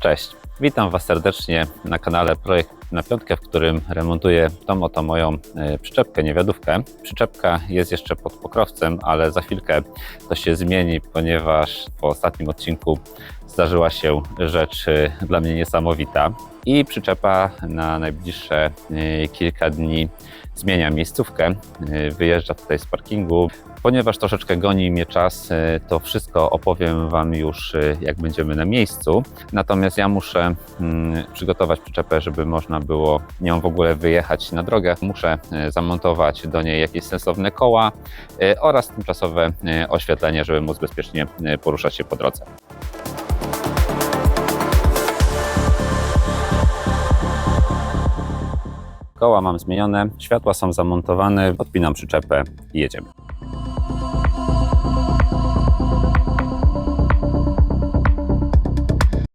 Cześć, witam Was serdecznie na kanale Projekt na Piątkę, w którym remontuję tą oto moją e, przyczepkę, niewiadówkę. Przyczepka jest jeszcze pod pokrowcem, ale za chwilkę to się zmieni, ponieważ po ostatnim odcinku zdarzyła się rzecz e, dla mnie niesamowita i przyczepa na najbliższe e, kilka dni zmienia miejscówkę, e, wyjeżdża tutaj z parkingu. Ponieważ troszeczkę goni mnie czas, e, to wszystko opowiem Wam już e, jak będziemy na miejscu. Natomiast ja muszę mm, przygotować przyczepę, żeby można było nią w ogóle wyjechać na drogę. Muszę zamontować do niej jakieś sensowne koła oraz tymczasowe oświetlenie, żeby móc bezpiecznie poruszać się po drodze. Koła mam zmienione, światła są zamontowane, odpinam przyczepę i jedziemy.